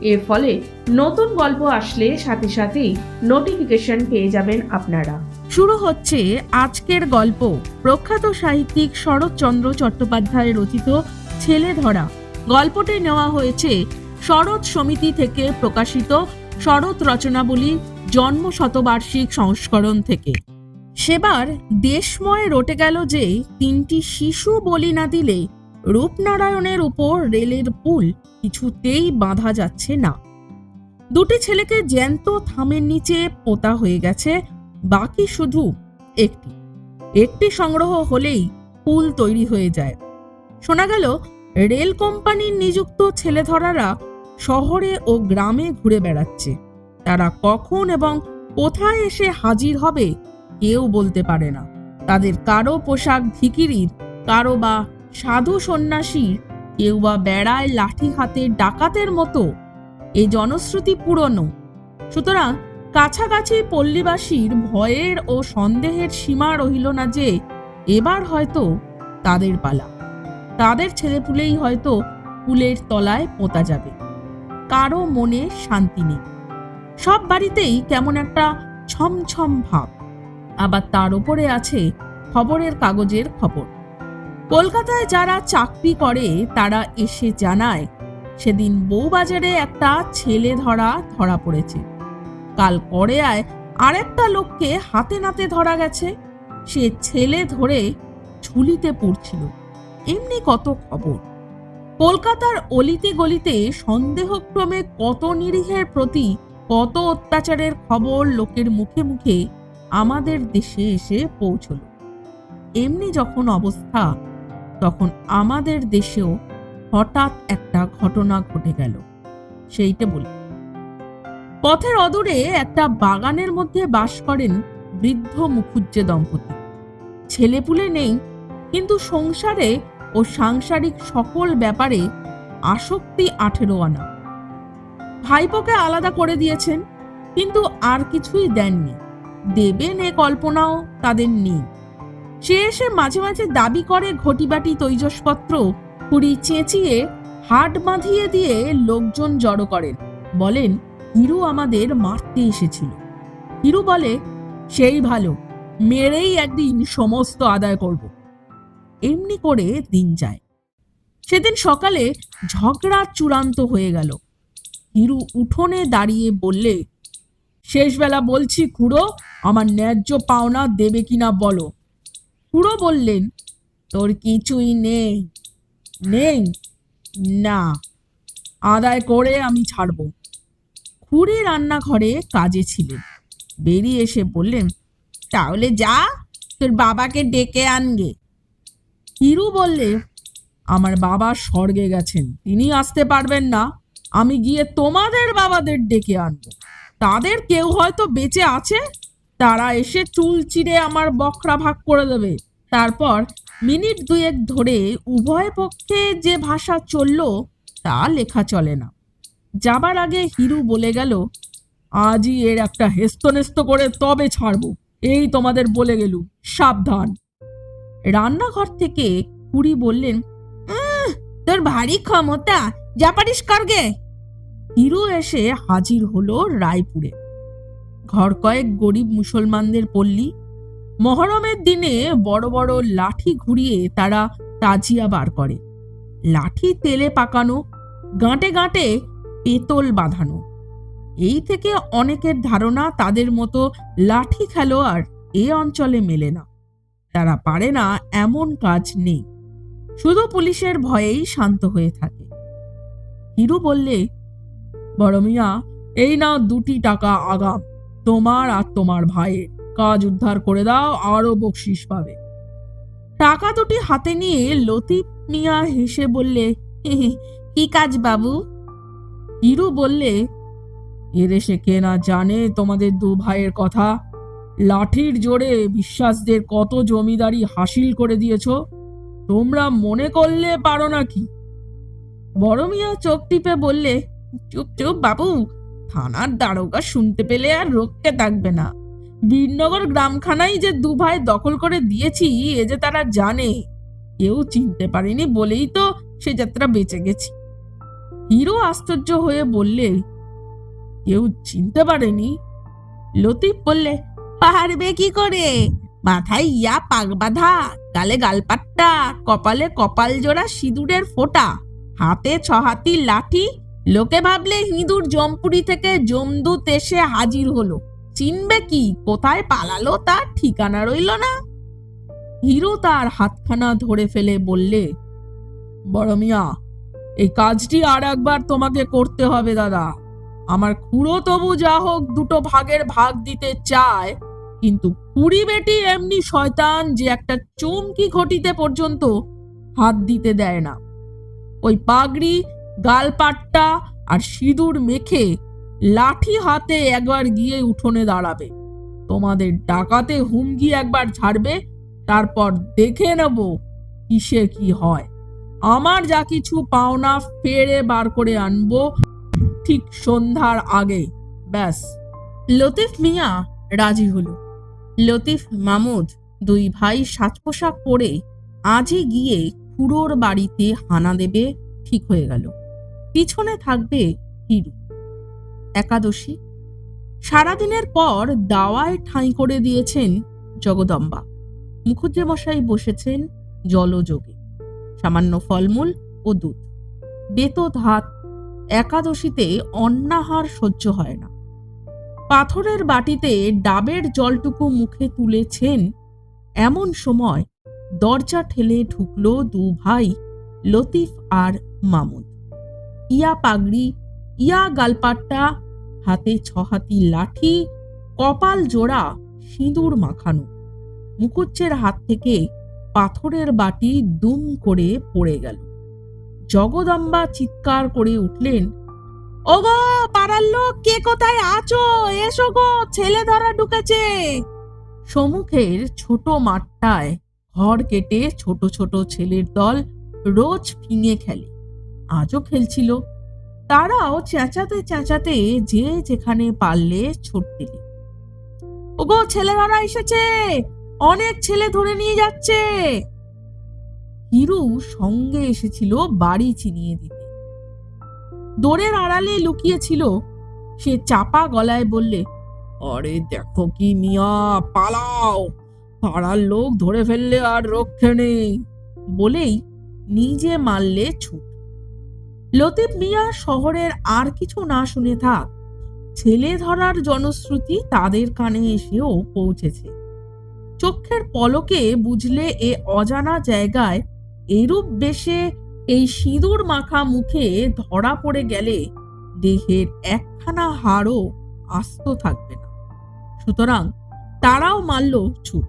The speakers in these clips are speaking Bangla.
এর ফলে নতুন গল্প আসলে সাথে সাথেই নোটিফিকেশন পেয়ে যাবেন আপনারা। শুরু হচ্ছে আজকের গল্প। প্রখ্যাত সাহিত্যিক শরৎচন্দ্র চট্টোপাধ্যায় রচিত ছেলে ধরা। গল্পটি নেওয়া হয়েছে শরৎ সমিতি থেকে প্রকাশিত শরৎ রচনাবলী জন্ম শতবার্ষিক সংস্করণ থেকে। সেবার দেশময় রটে গেল যে তিনটি শিশু বলি না দিলে রূপনারায়ণের উপর রেলের পুল কিছুতেই বাঁধা যাচ্ছে না। দুটি ছেলেকে জ্যান্ত থামের নিচে পোতা হয়ে গেছে, বাকি শুধু একটি। একটি সংগ্রহ হলেই পুল তৈরি হয়ে যায়। শোনা গেল, রেল কোম্পানির নিযুক্ত ছেলেধরারা শহরে ও গ্রামে ঘুরে বেড়াচ্ছে। তারা কখন এবং কোথায় এসে হাজির হবে কেউ বলতে পারে না। তাদের কারও পোশাক ভিকিরির, কারও বা সাধু সন্ন্যাসীর কেউ বা বেড়ায় লাঠি হাতে ডাকাতের মতো। এ জনশ্রুতি পুরনো। সুতরাং কাছাকাছি পল্লীবাসীর ভয়ের ও সন্দেহের সীমা রহিল না যে, এবার হয়তো তাদের পালা। তাদের ছেলেপুলেই হয়তো পুলের তলায় পোতা যাবে। কারও মনে শান্তি নেই। সব বাড়িতেই কেমন একটা ছমছম ভাব। আবার তার উপরে আছে খবরের কাগজের খবর। কলকাতায় যারা চাকরি করে, তারা এসে জানায়, সেদিন বউবাজারে একটা ছেলে ধরা ধরা পড়েছে। কাল করেয়ায় আরেকটা লোককে হাতে নাতে ধরা গেছে। সে ছেলে ধরে ঝুলিতে পড়ছিল। এমনি কত খবর? কলকাতার অলিতে গলিতে সন্দেহক্রমে কত নিরীহের প্রতি, কত অত্যাচারের খবর লোকের মুখে মুখে আমাদের দেশে এসে পৌঁছল। এমনি যখন অবস্থা তখন আমাদের দেশেও হঠাৎ একটা ঘটনা ঘটে গেল। সেইটা বলি। পথের অদূরে একটা বাগানের মধ্যে বাস করেন বৃদ্ধ মুখুজ্জে দম্পতি। ছেলেপুলে নেই, কিন্তু সংসারে ও সাংসারিক সকল ব্যাপারে আসক্তি আঠেরো আনা। ভাইপোকে আলাদা করে দিয়েছেন, কিন্তু আর কিছুই দেননি। দেবেন এ কল্পনাও তাদের নেই। সে এসে মাঝে মাঝে দাবি করে ঘটিবাটি তৈজসপত্র কুড়ি চেঁচিয়ে, হাট বাঁধিয়ে দিয়ে লোকজন জড়ো করেন। বলেন, হিরু আমাদের মারতে এসেছিল। হিরু বলে, সেই ভালো, মেরেই একদিন সমস্ত আদায় করব। এমনি করে দিন যায়। সেদিন সকালে ঝগড়া চূড়ান্ত হয়ে গেল। হিরু উঠোনে দাঁড়িয়ে বললে, শেষবেলা বলছি খুড়ো, আমার ন্যায্য পাওনা দেবে কিনা বলো। খুড়ো বললেন, তোর কিছুই নেই নেই? না, আদায় করে আমি ছাড়ব। খুড়ি রান্নাঘরে কাজে ছিলেন। বেরিয়ে এসে বললেন, তাহলে যা, তোর বাবাকে ডেকে আনগে। হিরু বললে, আমার বাবা স্বর্গে গেছেন, তিনি আসতে পারবেন না, আমি গিয়ে তোমাদের বাবাদের ডেকে আনব। তাদের কেউ হয়তো বেঁচে আছে? তারা এসে চুল চিরে আমার বকরা ভাগ করে দেবে। তারপর মিনিট দুয়েক ধরে উভয় পক্ষে যে ভাষা চলল তা লেখা চলে না। যাবার আগে হিরু বলে গেল আজই এর একটা হেস্তনেস্ত করে তবে ছাড়বো। এই তোমাদের বলে গেলু সাবধান। রান্নাঘর থেকে কুড়ি বললেন "আহ, তোর ভারী ক্ষমতা যা পারিস করগে হিরু এসে হাজির হলো রায়পুরে। ঘর কয়েক গরিব মুসলমানদের পল্লী। মহরমের দিনে বড় বড় লাঠি ঘুরিয়ে তারা তাজিয়া বার করে। লাঠি তেলে পাকানো, গাঁটে গাঁটে পেতল বাঁধানো। এই থেকে অনেকের ধারণা তাদের মতো লাঠি খেলোয়াড় এ অঞ্চলে মেলে না। তারা পারে না এমন কাজ নেই। শুধু পুলিশের ভয়েই শান্ত হয়ে থাকে। হিরু বললে, বড় মিয়া, এই না দুটি টাকা আগাম। তোমার আর তোমার ভাইয়ের। কাজ উদ্ধার করে দাও আরও বকশিস পাবে। টাকা দুটি হাতে নিয়ে লতিফ মিয়া হেসে বললে "হে হে, কি কাজ বাবু? হিরু বললে এদেশে কে না জানে তোমাদের দু ভাইয়ের কথা। লাঠির জোরে বিশ্বাসদের কত জমিদারি হাসিল করে দিয়েছ। তোমরা মনে করলে পারো নাকি? বড় মিয়া চোখ টিপে বললে চুপ চুপ বাবু থানার দারোগা শুনতে পেলে আর রক্ষে থাকবে না। বীরনগর গ্রামখানাই যে দু ভাই দখল করে দিয়েছি, এ যে তারা জানে। কেউ চিনতে পারেনি বলেই তো সে যাত্রা বেঁচে গেছি। হিরো আশ্চর্য হয়ে বললে, কেউ চিনতে পারেনি? লতিফ বললে, পারবে কি করে? মাথায় ইয়া পাক বাঁধা, গালে গালপাট্টা, কপালে কপাল জোড়া সিঁদুরের ফোঁটা, হাতে ছহাতি লাঠি লোকে ভাবলে হিঁদুর জমপুরি থেকে জমদূত এসে হাজির হলো। চিনবে কি, কোথায় পালালো তার ঠিকানা রইল না। হিরো তার হাতখানা ধরে ফেলে বললে, বড় মিয়া, এই কাজটি আর একবার তোমাকে করতে হবে দাদা। আমার খুড়ো তবু যা হোক দুটো ভাগের ভাগ দিতে চায়, কিন্তু কুড়ি বেটি এমনি শয়তান যে একটা চমকি ঘটিতে পর্যন্ত হাত দিতে দেয় না। ওই পাগড়ি গালপাট্টা আর সিঁদুর মেখে লাঠি হাতে একবার গিয়ে উঠোনে দাঁড়াবে। তোমাদের ডাকাতে হুমকি একবার ছাড়বে, তারপর দেখে নেব কিসে কি হয়। আমার যা কিছু পাওনা ফেরে বার করে আনব ঠিক সন্ধ্যার আগে। ব্যাস। লতিফ মিয়া রাজি হলো। লতিফ মামুদ দুই ভাই সাজ পোশাক পরে আজই গিয়ে খুড়োর বাড়িতে হানা দেবে, ঠিক হয়ে গেল। পিছনে থাকবে হিরু। একাদশী। সারাদিনের পর দাওয়ায় ঠাঁই করে দিয়েছেন জগদম্বা। মুখুজ্জে মশাই বসেছেন জলযোগে। সামান্য ফলমূল ও দুধ। বেতত হাত একাদশীতে অন্নাহার সহ্য হয় না। পাথরের বাটিতে ডাবের জলটুকু মুখে তুলেছেন। এমন সময় দরজা ঠেলে ঢুকলো দু ভাই, লতিফ আর মামুদ ইয়া পাগড়ি, ইয়া গালপাট্টা, হাতে ছহাতি লাঠি, কপাল জোড়া, সিঁদুর মাখানো। মুকুচ্চের হাত থেকে পাথরের বাটি দুম করে পড়ে গেল। জগদম্বা চিৎকার করে উঠলেন, ওগো, পাড়ার লোক, কে কোথায় আছো? এসো গো, ছেলে ধরা ঢুকেছে! সম্মুখের ছোট মাঠটায় ঘর কেটে ছোট ছোট ছেলের দল রোজ ফিঙে খেলে। আজও খেলছিল। তারাও চেঁচাতে চেঁচাতে যে যেখানে পারলে ছুটতে ওগো ছেলে ধরা এসেছে! অনেক ছেলে ধরে নিয়ে যাচ্ছে! হিরু সঙ্গে এসেছিল বাড়ি চিনিয়ে দিতে। দোরের আড়ালে লুকিয়েছিল। সে চাপা গলায় বললে, আরে দেখো কি মিয়া, পালাও! পাড়ার লোক ধরে ফেললে আর রক্ষে নেই! বলেই নিজে মারলে ছুট। লতিফ মিয়া শহরের আর কিছু না শুনে থাক। ছেলে ধরার জনশ্রুতি তাদের কানে এসেও পৌঁছেছে। চোখের পলকে বুঝলে এ অজানা জায়গায় এরূপ বেশে এই সিঁদুর মাখা মুখে ধরা পড়ে গেলে দেহের একখানা হাড়ও আস্ত থাকবে না। সুতরাং তারাও মারল ছুট।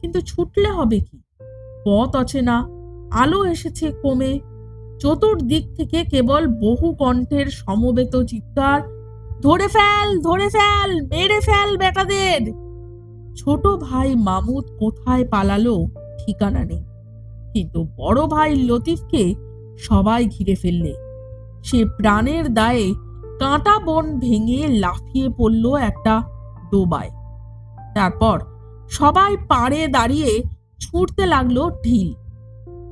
কিন্তু ছুটলে হবে কি? পথ আছে না আলো এসেছে কমে চতুর্দিক থেকে কেবল বহু কণ্ঠের সমবেত চিৎকার, ধরে ফেল ধরে ফেল, মেরে ফেল বেটাদের! ছোট ভাই মামুদ কোথায় পালালো ঠিকানা নেই। কিন্তু বড় ভাই লতিফকে সবাই ঘিরে ফেললে। সে প্রাণের দায়ে কাঁটা বন ভেঙে লাফিয়ে পড়ল একটা ডোবায়। তারপর সবাই পাড়ে দাঁড়িয়ে ছুটতে লাগল ঢিল।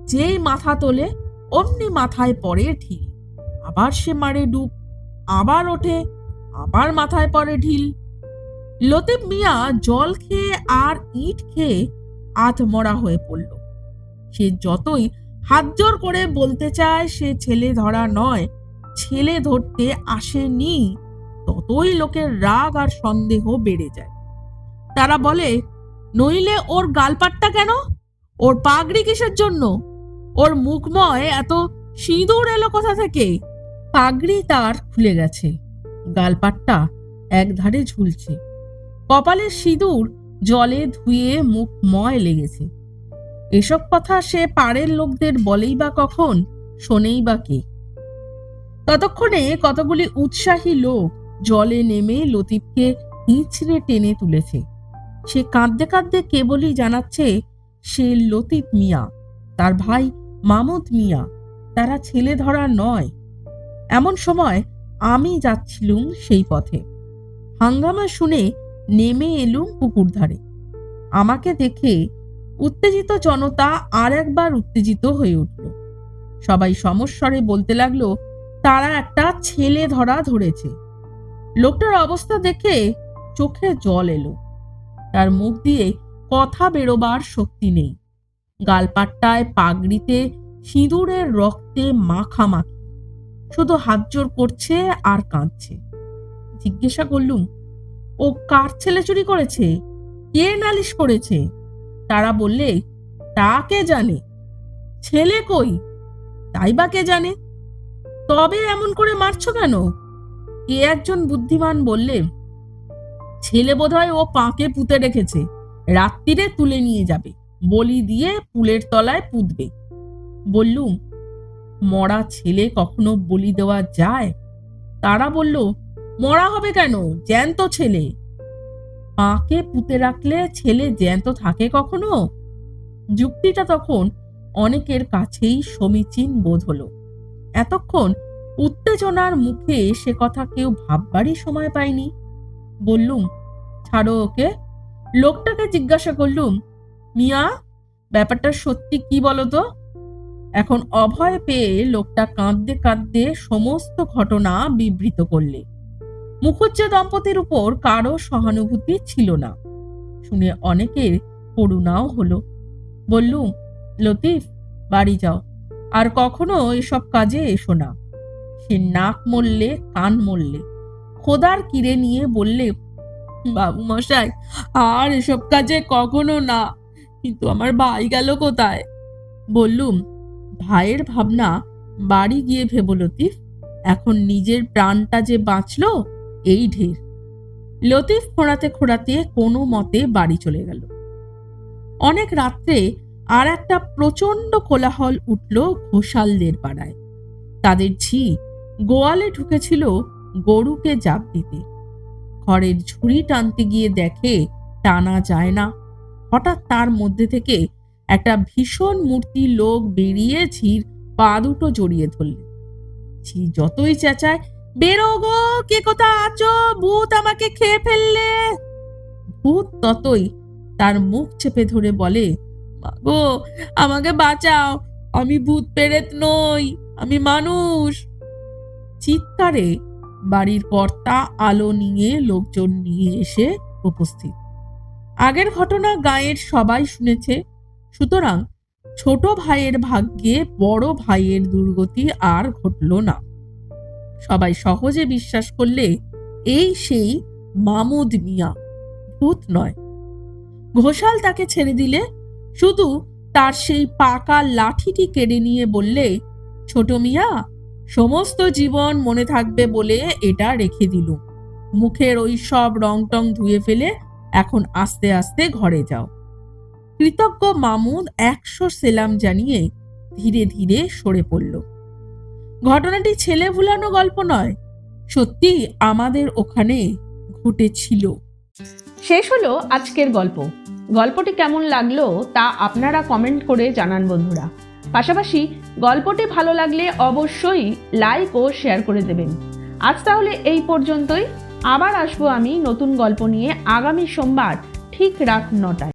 যেই মাথা তোলে অমনি মাথায় পড়ে ঢিল। আবার সে মারে ডুব, আবার ওঠে, আবার মাথায় পড়ে ঢিল। লতিফ মিয়া জল খেয়ে আর ইট খেয়ে আধমরা হয়ে পড়ল। সে যতই হাত জোর করে বলতে চায়, সে ছেলে ধরা নয়, ছেলে ধরতে আসেনি, ততই লোকের রাগ আর সন্দেহ বেড়ে যায়। তারা বলে, নইলে ওর গালপাট্টা কেন? ওর পাগড়ি কিসের জন্য? ওর মুখময় এত সিঁদুর এলো কোথা থেকে? পাগড়ি তার খুলে গেছে। গালপাট্টা একধারে ঝুলছে। কপালের সিঁদুর জলে ধুয়ে মুখ ময় লেগেছে। এসব কথা সে পাড়ের লোকদের বলেই বা কখন, শোনেই বা কে? ততক্ষণে কতগুলি উৎসাহী লোক জলে নেমে লতিফকে হিঁচড়ে টেনে তুলেছে। সে কাঁদতে কাঁদতে কেবলই জানাচ্ছে, সে লতিফ মিয়া। তার ভাই মামুদ মিয়া। তারা ছেলে ধরা নয়। এমন সময় আমি যাচ্ছিলুম সেই পথে। হাঙ্গামা শুনে নেমে এলুম পুকুর ধারে। আমাকে দেখে উত্তেজিত জনতা আর একবার উত্তেজিত হয়ে উঠল। সবাই সমস্বরে বলতে লাগল, তারা একটা ছেলে ধরা ধরেছে। লোকটার অবস্থা দেখে চোখে জল এলো। তার মুখ দিয়ে কথা বেরোবার শক্তি নেই। গালপাট্টায় পাগড়িতে সিঁদুরের রক্তে মাখামাখি। শুধু হাত জোর করছে আর কাঁদছে। জিজ্ঞাসা করলুম, ও কার ছেলে চুরি করেছে? কে নালিশ করেছে? তারা বললে, তা কে জানে? ছেলে কই? তাই বা কে জানে? তবে এমন করে মারছো কেন? কে একজন বুদ্ধিমান বললে, ছেলে বোধহয় ও পাঁকে পুঁতে রেখেছে রাত্রিরে তুলে নিয়ে যাবে। বলি দিয়ে পুলের তলায় পুঁতবে। বললুম, মরা ছেলে কখনো বলি দেওয়া যায়? তারা বলল, মরা হবে কেন? জ্যান্ত ছেলে। পাঁকে পুঁতে রাখলে ছেলে জ্যান্ত থাকে কখনো? যুক্তিটা তখন অনেকের কাছেই সমীচীন বোধ হলো। এতক্ষণ উত্তেজনার মুখে সে কথা কেউ ভাববারই সময় পায়নি। বললুম, ছাড়ো ওকে। লোকটাকে জিজ্ঞাসা করলুম মিয়া, ব্যাপারটা সত্যি কি বলতো? এখন অভয় পেয়ে লোকটা কাঁদতে কাঁদতে সমস্ত ঘটনা বিবৃত করলে। মুখুজ্জা দম্পতির উপর কারও সহানুভূতি ছিল না। শুনে অনেকের করুণাও হলো। বললুম লতিফ, বাড়ি যাও। আর কখনো এসব কাজে এসো না। সে নাক মরলে কান মরলে খোদার কিরে নিয়ে বললে বাবু মশাই আর এসব কাজে কখনো না। কিন্তু আমার ভাই গেল কোথায়? বললুম, ভাইয়ের ভাবনা বাড়ি গিয়ে ভেবো লতিফ, এখন নিজের প্রাণটা যে বাঁচলো, এই ঢের। লতিফ খোঁড়াতে খোঁড়াতে কোনো মতে বাড়ি চলে গেল। অনেক রাত্রে আর একটা প্রচণ্ড কোলাহল উঠল ঘোষালদের পাড়ায়। তাদের ঝি গোয়ালে ঢুকেছিল গরুকে জাপ দিতে। ঘরের ঝুড়ি টানতে গিয়ে দেখে টানা যায় না। হঠাৎ তার মধ্যে থেকে একটা ভীষণ মূর্তি লোক বেরিয়ে ঝির পা দুটো জড়িয়ে ধরলে। ঝি যতই চেঁচায়, বেরো গো, কে কোথা আছো? ভূত আমাকে খেয়ে ফেললে। ভূত ততই তার মুখ চেপে ধরে বলে গো আমাকে বাঁচাও, আমি ভূত পেরেত নই, আমি মানুষ। চিৎকারে বাড়ির কর্তা আলো নিয়ে লোকজন নিয়ে এসে উপস্থিত। আগের ঘটনা গায়ের সবাই শুনেছে। সুতরাং ছোট ভাইয়ের ভাগ্যে বড় ভাইয়ের দুর্গতি আর ঘটল না। সবাই সহজে বিশ্বাস করলে এই সেই মামুদ মিয়া, ভূত নয়। ঘোষাল তাকে ছেড়ে দিলে, শুধু তার সেই পাকা লাঠিটি কেড়ে নিয়ে বললে, ছোট মিয়া, সমস্ত জীবন মনে থাকবে বলে এটা রেখে দিলুম। মুখের ওই সব রং টং ধুয়ে ফেলে এখন আস্তে আস্তে ঘরে যাও। কৃতজ্ঞ মামুদ একশো সেলাম জানিয়ে ধীরে ধীরে সরে পড়ল। ঘটনাটি ছেলে ভুলানো গল্প নয় সত্যি আমাদের ওখানে ঘটেছিল। শেষ হলো আজকের গল্প। গল্পটি কেমন লাগল তা আপনারা কমেন্ট করে জানান বন্ধুরা। পাশাপাশি গল্পটি ভালো লাগলে অবশ্যই লাইক ও শেয়ার করে দেবেন। আজ তাহলে এই পর্যন্তই। আবার আসব আমি নতুন গল্প নিয়ে আগামী সোমবার ঠিক রাত নটায়।